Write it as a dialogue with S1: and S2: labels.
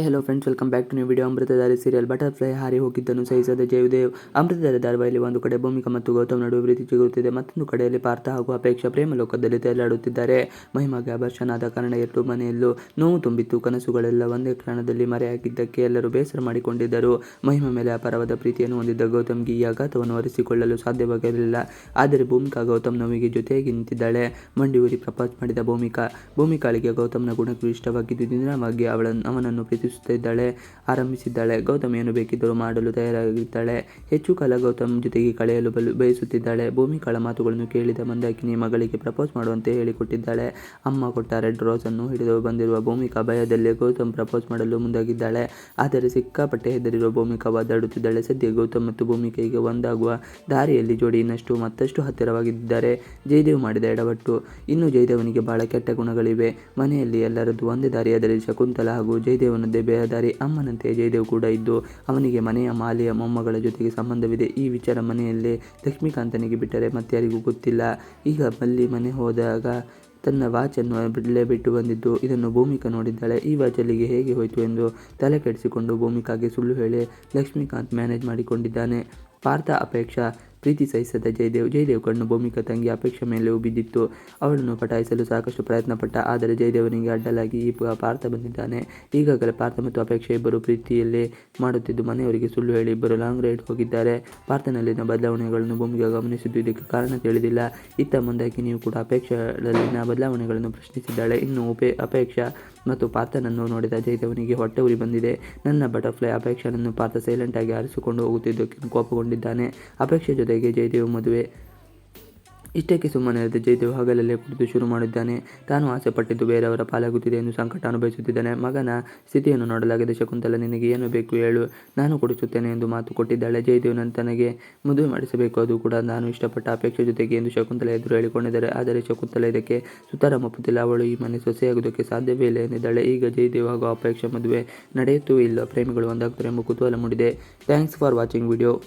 S1: Hello friends welcome back to new video Amruthadhari serial butterfly ಹಾರಿ ಹೋಗಿದ್ದನ್ನು ಸಹಿಸದ ಜಯದೇವ್. ಅಮೃತಧಾರಿ ಧಾರಾವಾಹಿಯಲ್ಲಿ ಒಂದು ಕಡೆ ಭೂಮಿಕಾ ಮತ್ತು ಗೌತಮ್ ನಡುವೆ ಪ್ರೀತಿ ಚಿಗುರುತ್ತಿದೆ, ಮತ್ತೊಂದು ಕಡೆಯಲ್ಲಿ ಪಾರ್ಥ ಹಾಗೂ ಅಪೇಕ್ಷಾ ಪ್ರೇಮ ಲೋಕದಲ್ಲಿ ತೇಲಾಡುತ್ತಿದ್ದಾರೆ. ಮಹಿಮಾಗೆ ಅಭರ್ಷನಾದ ಕಾರಣ ಎರಡು ಮನೆಯಲ್ಲೂ ನೋವು ತುಂಬಿತ್ತು. ಕನಸುಗಳೆಲ್ಲ ಒಂದೇ ಕ್ಷಣದಲ್ಲಿ ಮರೆಯಾಗಿದ್ದಕ್ಕೆ ಎಲ್ಲರೂ ಬೇಸರ ಮಾಡಿಕೊಂಡಿದ್ದರು. ಮಹಿಮ ಮೇಲೆ ಅಪಾರವಾದ ಪ್ರೀತಿಯನ್ನು ಹೊಂದಿದ್ದ ಗೌತಮ್ಗೆ ಈ ಆಘಾತವನ್ನು ಒರೆಸಿಕೊಳ್ಳಲು ಸಾಧ್ಯವಾಗಿರಲಿಲ್ಲ ಆದರೆ ಭೂಮಿಕಾ ಗೌತಮ್ ನೋವಿಗೆ ಜೊತೆಯಾಗಿ ನಿಂತಿದ್ದಾಳೆ. ಮಂಡಿ ಊರಿ ಪ್ರಪೋಸ್ ಮಾಡಿದ ಭೂಮಿಕಾ, ಭೂಮಿಕಾಳಿಗೆ ಗೌತಮ್ನ ಗುಣಕ್ಕೂ ಇಷ್ಟವಾಗಿದ್ದು ದಿನವಾಗಿ ಅವಳನ್ನು, ಅವನನ್ನು ಪ್ರೀತಿಸುತ್ತಿದ್ದಾಳೆ ಆರಂಭಿಸಿದ್ದಾಳೆ. ಗೌತಮ್ ಏನು ಬೇಕಿದ್ದರೂ ಮಾಡಲು ತಯಾರಾಗಿದ್ದಾಳೆ. ಹೆಚ್ಚು ಕಾಲ ಗೌತಮ್ ಜೊತೆಗೆ ಕಳೆಯಲು ಬಯಸುತ್ತಿದ್ದಾಳೆ. ಭೂಮಿಕಾಳ ಮಾತುಗಳನ್ನು ಕೇಳಿದ ಮಂದಾಕಿನಿ ಮಗಳಿಗೆ ಪ್ರಪೋಸ್ ಮಾಡುವಂತೆ ಹೇಳಿಕೊಟ್ಟಿದ್ದಾಳೆ. ಅಮ್ಮ ಕೊಟ್ಟ ರೆಡ್ ರೋಸ್ ಅನ್ನು ಹಿಡಿದು ಬಂದಿರುವ ಭೂಮಿಕಾ ಭಯದಲ್ಲೇ ಗೌತಮ್ ಪ್ರಪೋಸ್ ಮಾಡಲು ಮುಂದಾಗಿದ್ದಾಳೆ. ಆದರೆ ಸಿಕ್ಕಾಪಟ್ಟೆ ಹೆದರಿರುವ ಭೂಮಿಕಾ ಒದ್ದಾಡುತ್ತಿದ್ದಾಳೆ. ಸದ್ಯ ಗೌತಮ್ ಮತ್ತು ಭೂಮಿಕೆಗೆ ಒಂದಾಗುವ ದಾರಿಯಲ್ಲಿ ಜೋಡಿ ಇನ್ನಷ್ಟು ಮತ್ತಷ್ಟು ಹತ್ತಿರವಾಗಿದ್ದಾರೆ. ಜಯದೇವ್ ಮಾಡಿದ ಎಡವಟ್ಟು. ಇನ್ನು ಜಯದೇವನಿಗೆ ಬಹಳ ಕೆಟ್ಟ ಗುಣಗಳಿವೆ. ಮನೆಯಲ್ಲಿ ಎಲ್ಲರದ್ದು ಒಂದೇ ದಾರಿಯಾದರೆ ಶಕುಂತಲ ಹಾಗೂ ಜಯದೇವನದ್ದೇ ಬೇರೆ ಬೇಹದಾರಿ ಅಮ್ಮನಂತೆ ಜಯದೇವ್ ಕೂಡ ಇದ್ದು ಅವನಿಗೆ ಮನೆಯ ಮಾಲೆಯ ಮೊಮ್ಮಗಳ ಜೊತೆಗೆ ಸಂಬಂಧವಿದೆ. ಈ ವಿಚಾರ ಮನೆಯಲ್ಲೇ ಲಕ್ಷ್ಮೀಕಾಂತನಿಗೆ ಬಿಟ್ಟರೆ ಮತ್ತಾರಿಗೂ ಗೊತ್ತಿಲ್ಲ. ಈಗ ಮಲ್ಲಿ ಮನೆ ಹೋದಾಗ ತನ್ನ ವಾಚನ್ನು ಬಿಡಲೇ ಬಿಟ್ಟು ಬಂದಿದ್ದು, ಇದನ್ನು ಭೂಮಿಕಾ ನೋಡಿದ್ದಾಳೆ. ಈ ವಾಚಲ್ಲಿಗೆ ಹೇಗೆ ಹೋಯಿತು ಎಂದು ತಲೆ ಕೆಡಿಸಿಕೊಂಡು ಭೂಮಿಕಾಗೆ ಸುಳ್ಳು ಹೇಳಿ ಲಕ್ಷ್ಮೀಕಾಂತ್ ಮ್ಯಾನೇಜ್ ಮಾಡಿಕೊಂಡಿದ್ದಾನೆ. ಪಾರ್ಥ ಅಪೇಕ್ಷಾ ಪ್ರೀತಿ ಸಹಿಸದ ಜಯದೇವ್ ಜಯದೇವ್ ಕಣ್ಣು ಭೂಮಿಕ ತಂಗಿ ಅಪೇಕ್ಷೆ ಮೇಲೆ ಬಿದ್ದಿತ್ತು ಅವಳನ್ನು ಪಟಾಯಿಸಲು ಸಾಕಷ್ಟು ಪ್ರಯತ್ನ ಪಟ್ಟ ಆದರೆ ಜಯದೇವನಿಗೆ ಅಡ್ಡಲಾಗಿ ಈ ಪಾರ್ಥ ಬಂದಿದ್ದಾನೆ. ಈಗಾಗಲೇ ಪಾರ್ಥ ಮತ್ತು ಅಪೇಕ್ಷೆ ಇಬ್ಬರು ಪ್ರೀತಿಯಲ್ಲೇ ಮಾಡುತ್ತಿದ್ದು, ಮನೆಯವರಿಗೆ ಸುಳ್ಳು ಹೇಳಿ ಇಬ್ಬರು ಲಾಂಗ್ ರೈಡ್ ಹೋಗಿದ್ದಾರೆ. ಪಾರ್ಥನಲ್ಲಿನ ಬದಲಾವಣೆಗಳನ್ನು ಭೂಮಿಗೆ ಗಮನಿಸಿದ್ದು ಇದಕ್ಕೆ ಕಾರಣ ತಿಳಿದಿಲ್ಲ. ಇತ್ತ ನೀವು ಕೂಡ ಅಪೇಕ್ಷೆಗಳಲ್ಲಿನ ಬದಲಾವಣೆಗಳನ್ನು ಪ್ರಶ್ನಿಸಿದ್ದಾಳೆ. ಇನ್ನು ಉಪೇ, ಅಪೇಕ್ಷಾ ಮತ್ತು ಪಾರ್ಥನನ್ನು ನೋಡಿದ ಜಯದೇವನಿಗೆ ಹೊಟ್ಟೆ ಉರಿ ಬಂದಿದೆ. ನನ್ನ ಬಟರ್ಫ್ಲೈ ಅಪೇಕ್ಷನನ್ನು ಪಾರ್ಥ ಸೈಲೆಂಟ್ ಆಗಿ ಆರಿಸಿಕೊಂಡು ಹೋಗುತ್ತಿದ್ದಕ್ಕೆ ಕೋಪಗೊಂಡಿದ್ದಾನೆ. ಅಪೇಕ್ಷೆ ಜೊತೆಗೆ ಜಯದೇವ್ ಮದುವೆ. ಇಷ್ಟಕ್ಕೆ ಸುಮ್ಮನಿರದ ಜಯದೇವ್ ಹಗಲಲ್ಲೇ ಕುಡಿದು ಶುರು ಮಾಡಿದ್ದಾನೆ. ತಾನು ಆಸೆ ಪಟ್ಟಿದ್ದು ಬೇರೆಯವರ ಪಾಲಾಗುತ್ತಿದೆ ಎಂದು ಸಂಕಟ ಅನುಭವಿಸುತ್ತಿದ್ದಾನೆ. ಮಗನ ಸ್ಥಿತಿಯನ್ನು ನೋಡಲಾಗಿದೆ ಶಕುಂತಲ, ನಿನಗೆ ಏನು ಬೇಕು ಹೇಳು. ನಾನು ಕೊಡಿಸುತ್ತೇನೆ ಎಂದು ಮಾತು ಕೊಟ್ಟಿದ್ದಾಳೆ. ಜಯದೇವ್ ತನಗೆ ಮದುವೆ ಮಾಡಿಸಬೇಕು. ಅದು ಕೂಡ ನಾನು ಇಷ್ಟಪಟ್ಟ ಅಪೇಕ್ಷೆ ಜೊತೆಗೆ ಎಂದು ಶಕುಂತಲ ಎದುರು ಹೇಳಿಕೊಂಡಿದ್ದಾರೆ. ಆದರೆ ಶಕುಂತಲ ಇದಕ್ಕೆ ಸುತ್ತಾರ ಒಪ್ಪುತ್ತಿಲ್ಲ. ಅವಳು ಈ ಮನೆ ಸೊಸೆಯಾಗುವುದಕ್ಕೆ ಸಾಧ್ಯವೇ ಇಲ್ಲ ಎಂದಿದ್ದಾಳೆ. ಈಗ ಜಯದೇವ್ ಹಾಗೂ ಅಪೇಕ್ಷೆ ಮದುವೆ ನಡೆಯುತ್ತೂ ಇಲ್ಲ ಪ್ರೇಮಿಗಳು ಒಂದಾಗ್ತಾರೆ ಎಂಬ ಕುತೂಹಲ ಮೂಡಿದೆ. Thanks for watching video.